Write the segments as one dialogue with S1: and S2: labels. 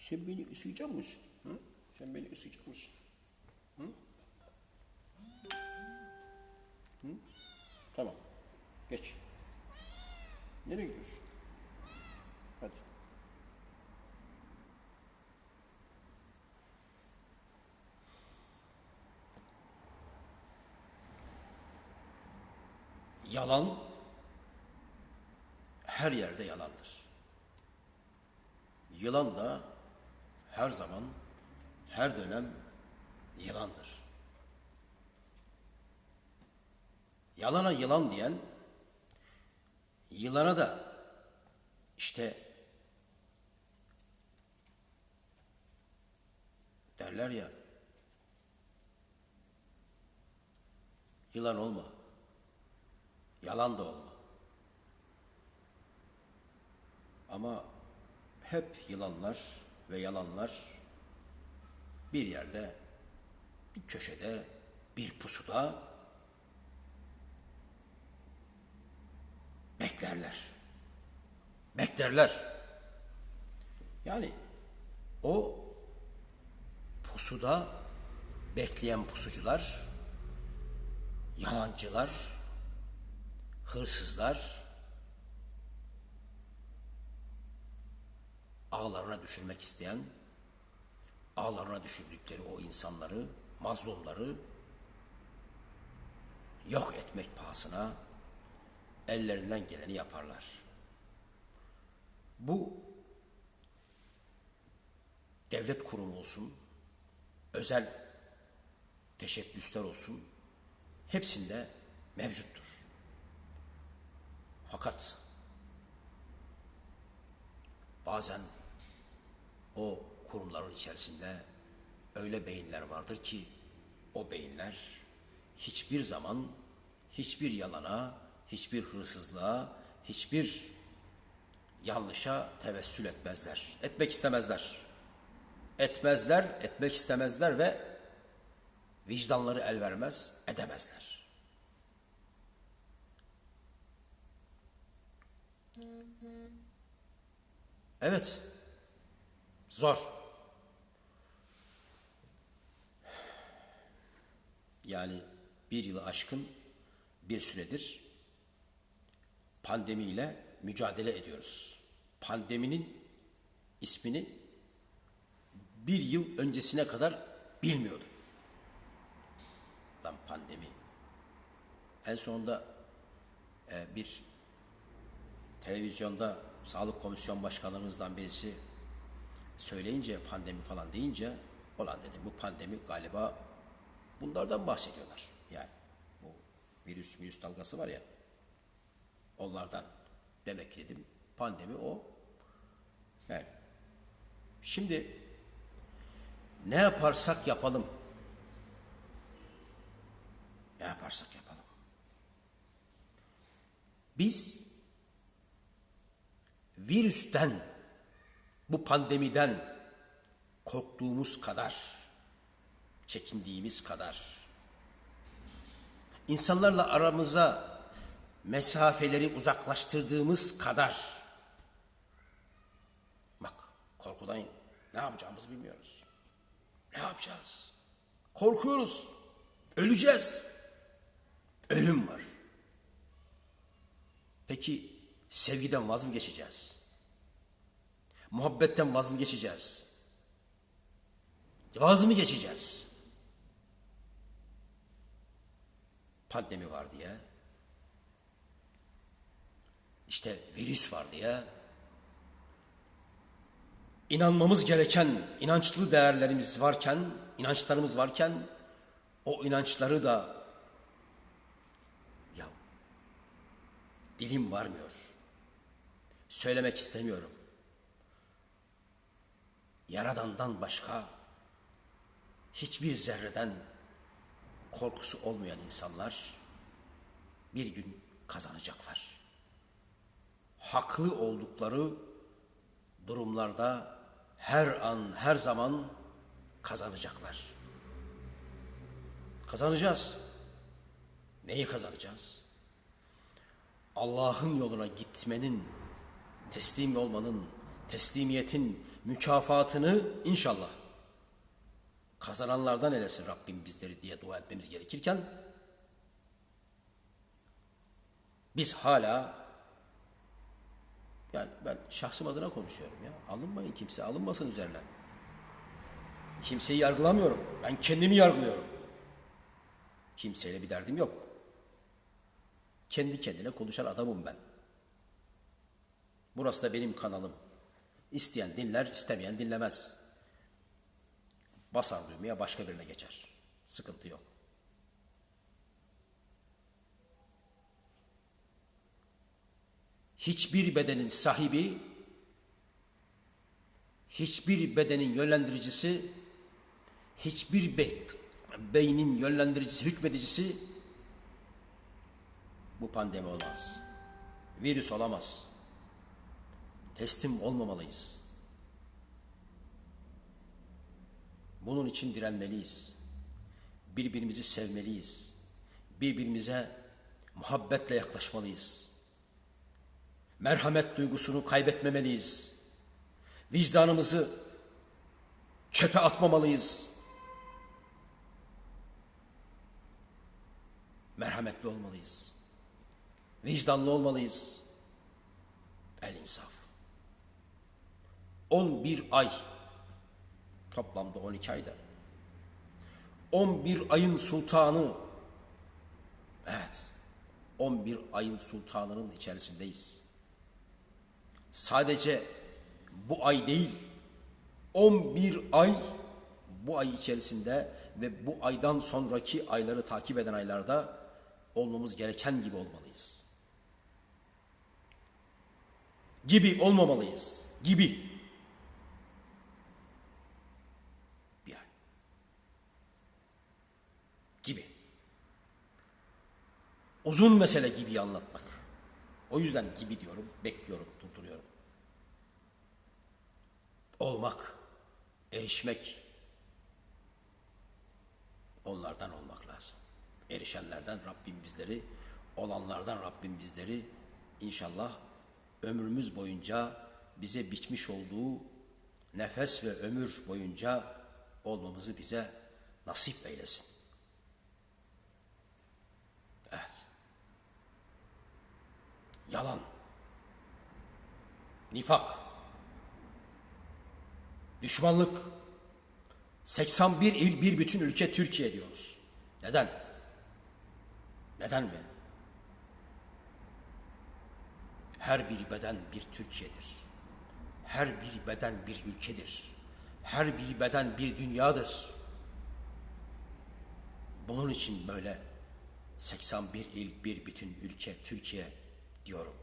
S1: Sen beni ısıyacak mısın? Hı? Sen beni ısıyacak mısın? Hı? Hı? Tamam. Geç. Nereye gidiyorsun? Hadi. Yalan her yerde yalandır. Yılan da her zaman, her dönem yılandır. Yalana yılan diyen, yılana da işte derler ya, yılan olma, yalan da olma. Ama hep yılanlar ve yalanlar bir yerde, bir köşede, bir pusuda beklerler. Beklerler. Yani o pusuda bekleyen pusucular, yalancılar, hırsızlar, ağlarına düşürmek isteyen, ağlarına düşürdükleri o insanları, mazlumları yok etmek pahasına ellerinden geleni yaparlar. Bu devlet kurumu olsun, özel teşebbüsler olsun, hepsinde mevcuttur. Fakat bazen o kurumların içerisinde öyle beyinler vardır ki o beyinler hiçbir zaman hiçbir yalana, hiçbir hırsızlığa, hiçbir yanlışa tevessül etmezler. Etmek istemezler. Etmezler, etmek istemezler ve vicdanları el vermez, edemezler. Evet, zor. Yani bir yılı aşkın bir süredir pandemiyle mücadele ediyoruz. Pandeminin ismini bir yıl öncesine kadar bilmiyordum. Lan pandemi. En sonunda e, bir televizyonda sağlık komisyon başkanlarımızdan birisi söyleyince pandemi falan deyince olan dedim bu pandemi galiba bunlardan bahsediyorlar. Yani bu virüs virüs dalgası var ya onlardan demek ki dedim pandemi o. Yani şimdi ne yaparsak yapalım ne yaparsak yapalım biz virüsten, bu pandemiden korktuğumuz kadar, çekindiğimiz kadar, insanlarla aramıza mesafeleri uzaklaştırdığımız kadar, bak korkudan ne yapacağımızı bilmiyoruz. Ne yapacağız? Korkuyoruz. Öleceğiz. Ölüm var. Peki sevgiden vaz mı geçeceğiz? Muhabbetten vaz mı geçeceğiz? Vaz mı geçeceğiz? Pandemi var diye, işte virüs var diye, inanmamız gereken inançlı değerlerimiz varken, inançlarımız varken, o inançları da ya dilim varmıyor. Söylemek istemiyorum. Yaradandan başka hiçbir zerreden korkusu olmayan insanlar bir gün kazanacaklar. Haklı oldukları durumlarda her an, her zaman kazanacaklar. Kazanacağız. Neyi kazanacağız? Allah'ın yoluna gitmenin, teslim olmanın, teslimiyetin, mükafatını inşallah kazananlardan eylesin Rabbim bizleri diye dua etmemiz gerekirken biz hala yani ben şahsım adına konuşuyorum ya. Alınmayın kimse alınmasın üzerine. Kimseyi yargılamıyorum. Ben kendimi yargılıyorum. Kimseyle bir derdim yok. Kendi kendine konuşan adamım ben. Burası da benim kanalım. İsteyen dinler, istemeyen dinlemez. Basar düğmeye başka birine geçer. Sıkıntı yok. Hiçbir bedenin sahibi, hiçbir bedenin yönlendiricisi, hiçbir be beynin yönlendiricisi, hükmedicisi bu pandemi olmaz. Virüs olamaz. Teslim olmamalıyız. Bunun için direnmeliyiz. Birbirimizi sevmeliyiz. Birbirimize muhabbetle yaklaşmalıyız. Merhamet duygusunu kaybetmemeliyiz. Vicdanımızı çöpe atmamalıyız. Merhametli olmalıyız. Vicdanlı olmalıyız. El insaf. 11 ay toplamda 12 ayda 11 ayın sultanı evet 11 ayın sultanının içerisindeyiz. Sadece bu ay değil 11 ay bu ay içerisinde ve bu aydan sonraki ayları takip eden aylarda olmamız gereken gibi olmalıyız. Gibi olmamalıyız. Gibi. Bir ay. Gibi. Uzun mesele gibi anlatmak. O yüzden gibi diyorum, bekliyorum, durduruyorum. Olmak, erişmek, onlardan olmak lazım. Erişenlerden Rabbim bizleri, olanlardan Rabbim bizleri inşallah ömrümüz boyunca bize biçmiş olduğu nefes ve ömür boyunca olmamızı bize nasip eylesin. Evet. Yalan. Nifak. Düşmanlık. 81 il bir bütün ülke Türkiye diyoruz. Neden? Neden mi? Her bir beden bir Türkiye'dir. Her bir beden bir ülkedir. Her bir beden bir dünyadır. Bunun için böyle 81 il bir bütün ülke Türkiye diyorum.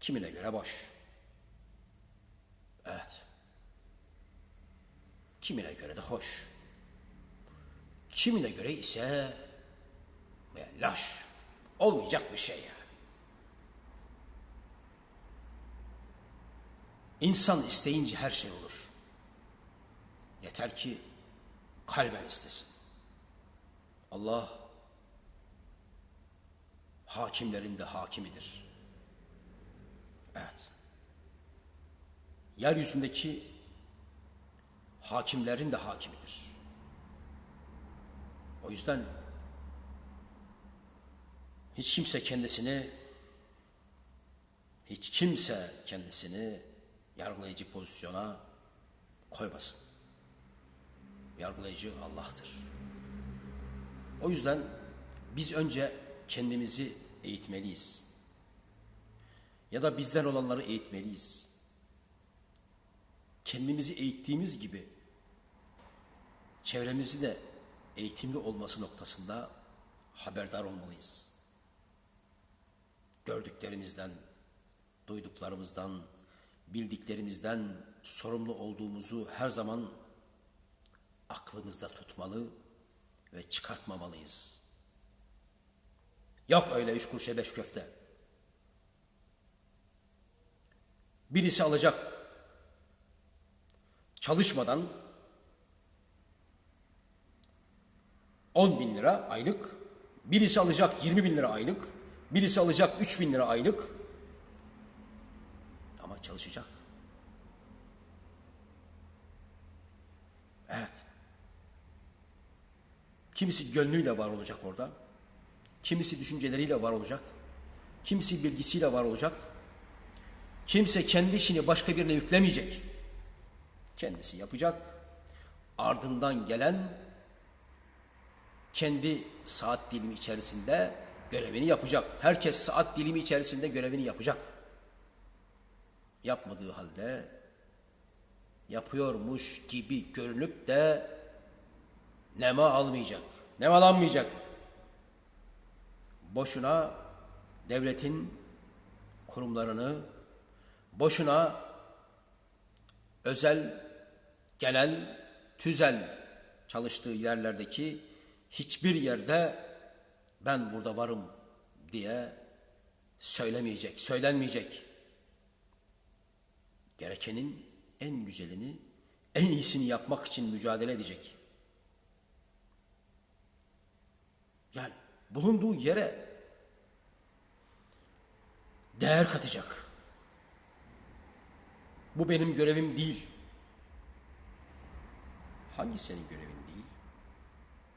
S1: Kimine göre boş. Evet. Kimine göre de hoş. Kimine göre ise ya, laş. Olmayacak bir şey ya. İnsan isteyince her şey olur. Yeter ki kalben istesin. Allah hakimlerin de hakimidir. Evet. Yeryüzündeki hakimlerin de hakimidir. O yüzden hiç kimse kendisini hiç kimse kendisini yargılayıcı pozisyona koymasın. Yargılayıcı Allah'tır. O yüzden biz önce kendimizi eğitmeliyiz. Ya da bizden olanları eğitmeliyiz. Kendimizi eğittiğimiz gibi çevremizi de eğitimli olması noktasında haberdar olmalıyız. Gördüklerimizden, duyduklarımızdan, bildiklerimizden sorumlu olduğumuzu her zaman aklımızda tutmalı ve çıkartmamalıyız. Yok öyle üç kuruşa beş köfte. Birisi alacak. Çalışmadan 10 bin lira aylık. Birisi alacak 20 bin lira aylık. Birisi alacak 3 bin lira aylık. Ama çalışacak. Evet. Kimisi gönlüyle var olacak orada. Kimisi düşünceleriyle var olacak. Kimisi bilgisiyle var olacak. Kimse kendi işini başka birine yüklemeyecek. Kendisi yapacak. Ardından gelen kendi saat dilimi içerisinde görevini yapacak. Herkes saat dilimi içerisinde görevini yapacak. Yapmadığı halde yapıyormuş gibi görünüp de nema almayacak. Nemalanmayacak. Boşuna devletin kurumlarını, boşuna özel, genel, tüzel çalıştığı yerlerdeki hiçbir yerde ben burada varım diye söylemeyecek, söylenmeyecek. Gerekenin en güzelini, en iyisini yapmak için mücadele edecek. Yani bulunduğu yere değer katacak. Bu benim görevim değil. Hangi senin görevin değil?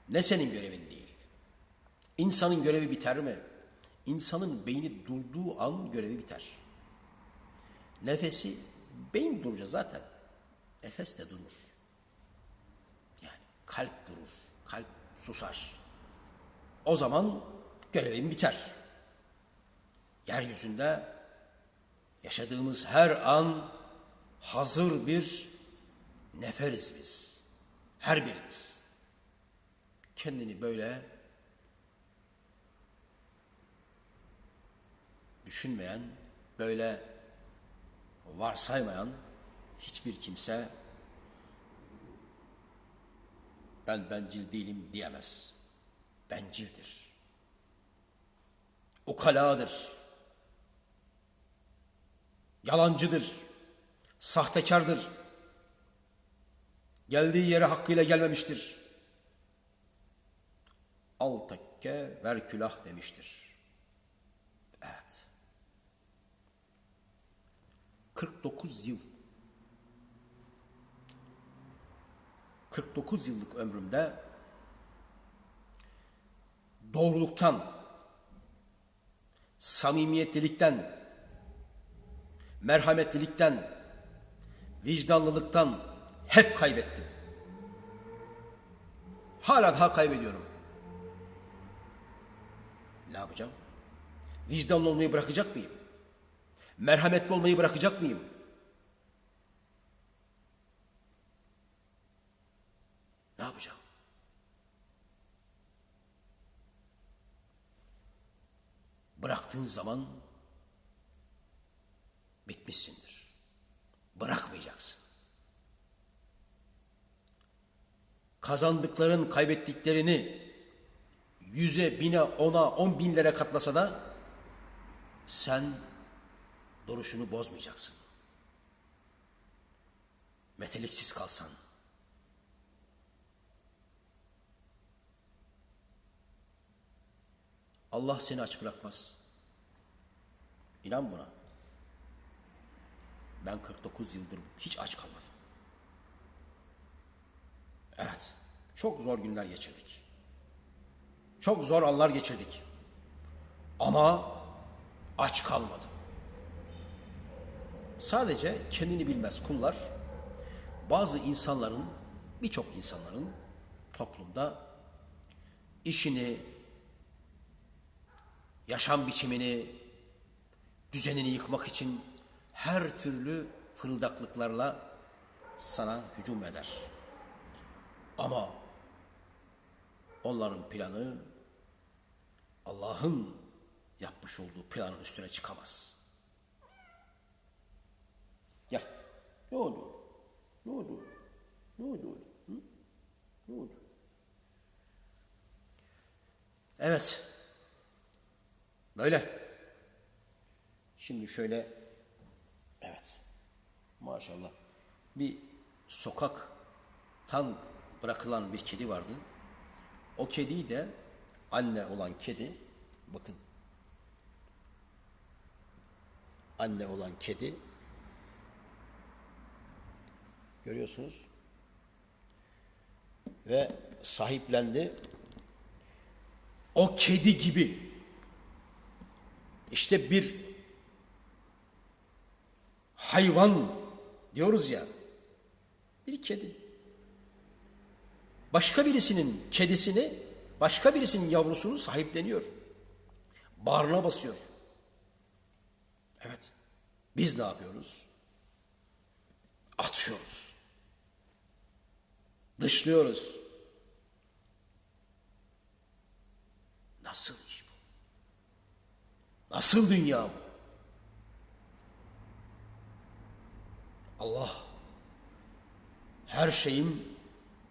S1: Ne senin görevin değil? İnsanın görevi biter mi? İnsanın beyni durduğu an görevi biter. Nefesi, beyin durunca zaten nefes de durur. Yani kalp durur, kalp susar. O zaman görevin biter. Yeryüzünde yaşadığımız her an hazır bir neferiz biz. Her birimiz. Kendini böyle düşünmeyen, böyle varsaymayan hiçbir kimse ben bencil değilim diyemez. Bencildir. Ukaladır. Yalancıdır. Sahtekardır. Geldiği yere hakkıyla gelmemiştir. Al tekke ver külah demiştir. Evet. 49 yıl 49 yıllık ömrümde doğruluktan, samimiyetlilikten, merhametlilikten, vicdanlılıktan hep kaybettim. Hala daha kaybediyorum. Ne yapacağım? Vicdanlı olmayı bırakacak mıyım? Merhametli olmayı bırakacak mıyım? Ne yapacağım? Bıraktığın zaman bitmişsindir. Bırakmayacaksın. Kazandıkların kaybettiklerini yüze, bine, ona, on binlere katlasa da sen duruşunu bozmayacaksın. Meteliksiz kalsan. Allah seni aç bırakmaz. İnan buna. Ben 49 yıldır hiç aç kalmadım. Evet, çok zor günler geçirdik. Çok zor anlar geçirdik. Ama aç kalmadım. Sadece kendini bilmez kullar, bazı insanların, birçok insanların toplumda işini, yaşam biçimini, düzenini yıkmak için her türlü fırıldaklıklarla sana hücum eder. Ama onların planı Allah'ın yapmış olduğu planın üstüne çıkamaz. Ya ne oldu? Ne oldu? Ne oldu? Hı? Ne oldu? Evet. Böyle. Şimdi şöyle. Maşallah. Bir sokaktan bırakılan bir kedi vardı. O kediyi de anne olan kedi bakın anne olan kedi görüyorsunuz ve sahiplendi. O kedi gibi işte bir hayvan diyoruz ya. Bir kedi. Başka birisinin kedisini, başka birisinin yavrusunu sahipleniyor. Bağrına basıyor. Evet. Biz ne yapıyoruz? Atıyoruz. Dışlıyoruz. Nasıl iş bu? Nasıl dünya bu? Allah her şeyin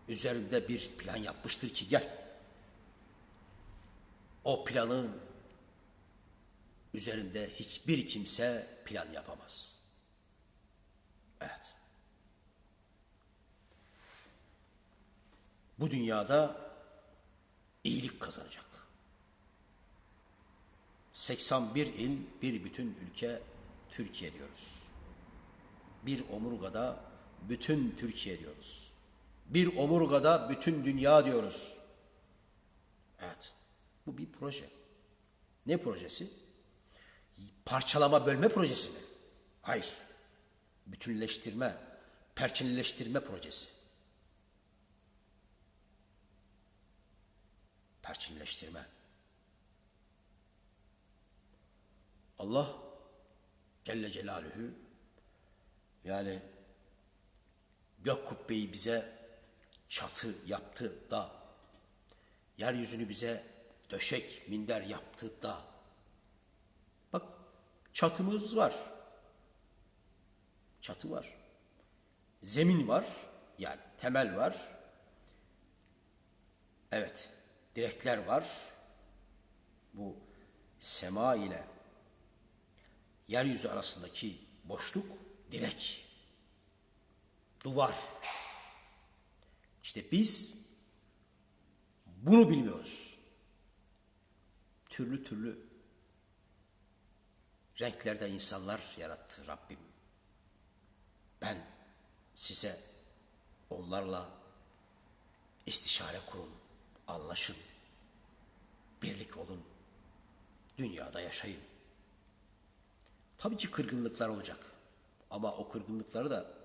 S1: üzerinde bir plan yapmıştır ki gel. O planın üzerinde hiçbir kimse plan yapamaz. Evet. Bu dünyada iyilik kazanacak. 81 il, bir bütün ülke Türkiye diyoruz. Bir omurgada bütün Türkiye diyoruz. Bir omurgada bütün dünya diyoruz. Evet. Bu bir proje. Ne projesi? Parçalama bölme projesi mi? Hayır. Bütünleştirme, perçinleştirme projesi. Perçinleştirme. Allah Celle Celaluhu yani gök kubbeyi bize çatı yaptı da yeryüzünü bize döşek minder yaptı da. Bak çatımız var. Çatı var. Zemin var yani temel var. Evet direkler var. Bu sema ile yeryüzü arasındaki boşluk direk duvar. İşte biz bunu bilmiyoruz. Türlü türlü renklerde insanlar yarattı Rabbim. Ben size onlarla istişare kurun, anlaşın, birlik olun, dünyada yaşayın. Tabii ki kırgınlıklar olacak. Ama o kırgınlıkları da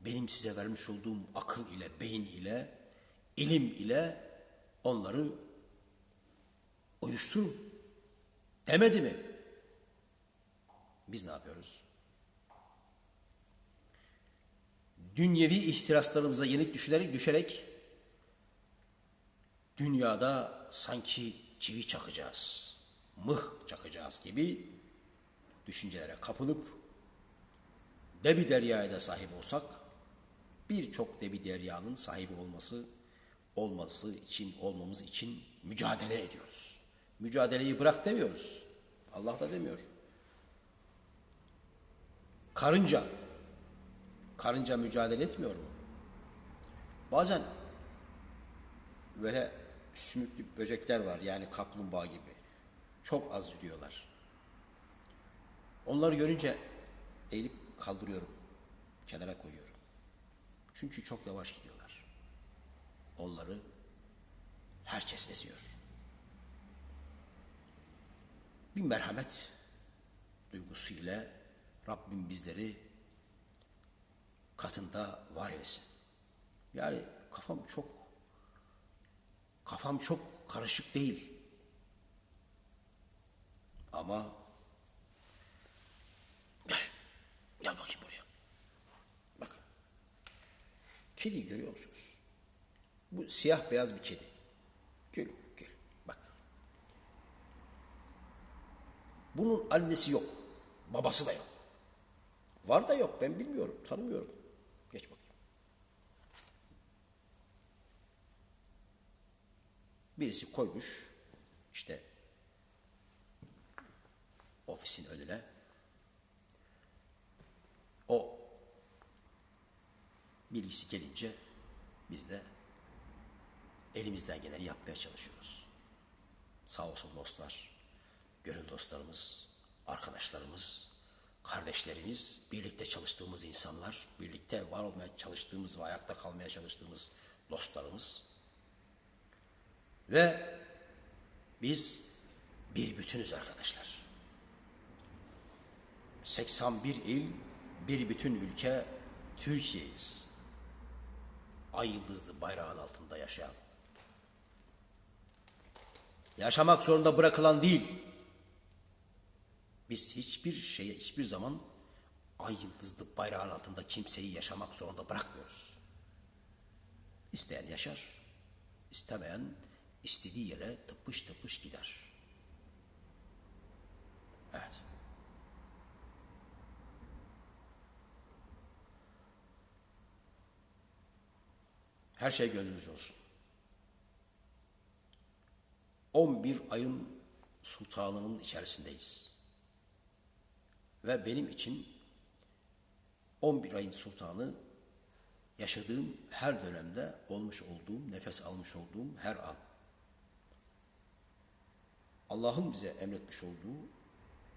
S1: benim size vermiş olduğum akıl ile, beyin ile, ilim ile onları uyuşturun. Demedi mi? Biz ne yapıyoruz? Dünyevi ihtiraslarımıza yenik düşerek düşerek dünyada sanki çivi çakacağız, mıh çakacağız gibi düşüncelere kapılıp debi deryaya da sahip olsak birçok debi deryanın sahibi olması olması için olmamız için mücadele ediyoruz. Mücadeleyi bırak demiyoruz. Allah da demiyor. Karınca karınca mücadele etmiyor mu? Bazen böyle sümüklü böcekler var yani kaplumbağa gibi. Çok az yürüyorlar. Onları görünce eğilip kaldırıyorum. Kenara koyuyorum. Çünkü çok yavaş gidiyorlar. Onları herkes eziyor. Bir merhamet duygusu ile Rabbim bizleri katında var eylesin. Yani kafam çok kafam çok karışık değil. Ama gel, gel bakayım buraya. Bak. Kedi görüyor musunuz? Bu siyah beyaz bir kedi. Gel, gel. Bak. Bunun annesi yok. Babası da yok. Var da yok. Ben bilmiyorum. Tanımıyorum. Geç bakayım. Birisi koymuş işte ofisin önüne o birisi gelince biz de elimizden geleni yapmaya çalışıyoruz. Sağ olsun dostlar, gönül dostlarımız, arkadaşlarımız, kardeşlerimiz, birlikte çalıştığımız insanlar, birlikte var olmaya çalıştığımız ve ayakta kalmaya çalıştığımız dostlarımız. Ve biz bir bütünüz arkadaşlar. 81 il, bir bütün ülke Türkiye'yiz. Ay yıldızlı bayrağın altında yaşayan. Yaşamak zorunda bırakılan değil. Biz hiçbir şeye, hiçbir zaman ay yıldızlı bayrağın altında kimseyi yaşamak zorunda bırakmıyoruz. İsteyen yaşar, istemeyen istediği yere tıpış tıpış gider. Evet. Her şey gönlünüz olsun. 11 ayın sultanının içerisindeyiz. Ve benim için 11 ayın sultanı yaşadığım her dönemde olmuş olduğum, nefes almış olduğum her an. Allah'ın bize emretmiş olduğu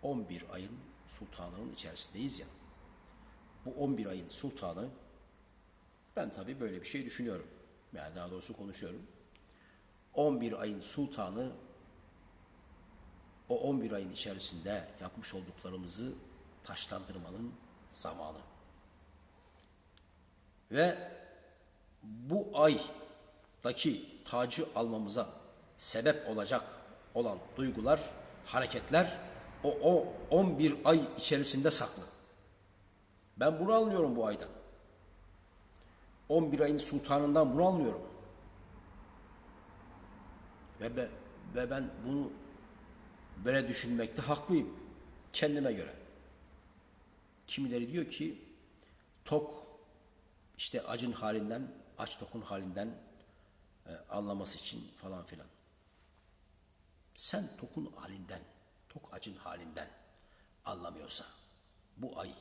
S1: 11 ayın sultanının içerisindeyiz ya. Bu 11 ayın sultanı ben tabii böyle bir şey düşünüyorum. Yani daha doğrusu konuşuyorum. 11 ayın sultanı o 11 ayın içerisinde yapmış olduklarımızı taşlandırmanın zamanı. Ve bu aydaki tacı almamıza sebep olacak olan duygular, hareketler o, o 11 ay içerisinde saklı. Ben bunu anlıyorum bu aydan. 11 ayın sultanından bunu anlıyorum. Ve, be, ve ben bunu böyle düşünmekte haklıyım. Kendime göre. Kimileri diyor ki tok işte acın halinden, aç tokun halinden e, anlaması için falan filan. Sen tokun halinden, tok acın halinden anlamıyorsa bu ay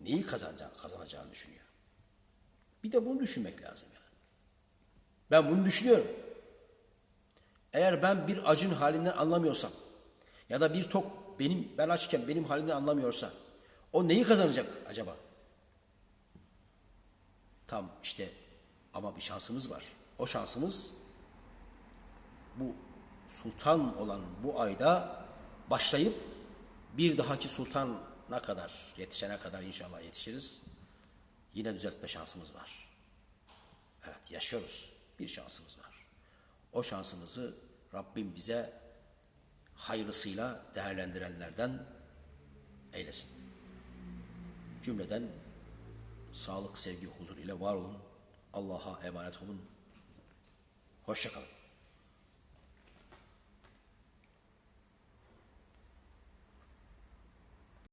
S1: neyi kazanacağını, kazanacağını düşünüyor. Bir de bunu düşünmek lazım yani. Ben bunu düşünüyorum. Eğer ben bir acın halinden anlamıyorsam ya da bir tok benim ben açken benim halimden anlamıyorsa o neyi kazanacak acaba? Tam işte ama bir şansımız var. O şansımız bu sultan olan bu ayda başlayıp bir dahaki sultana kadar yetişene kadar inşallah yetişiriz. Yine düzeltme şansımız var. Evet yaşıyoruz. Bir şansımız var. O şansımızı Rabbim bize hayırlısıyla değerlendirenlerden eylesin. Cümleden sağlık, sevgi, huzur ile var olun. Allah'a emanet olun. Hoşçakalın.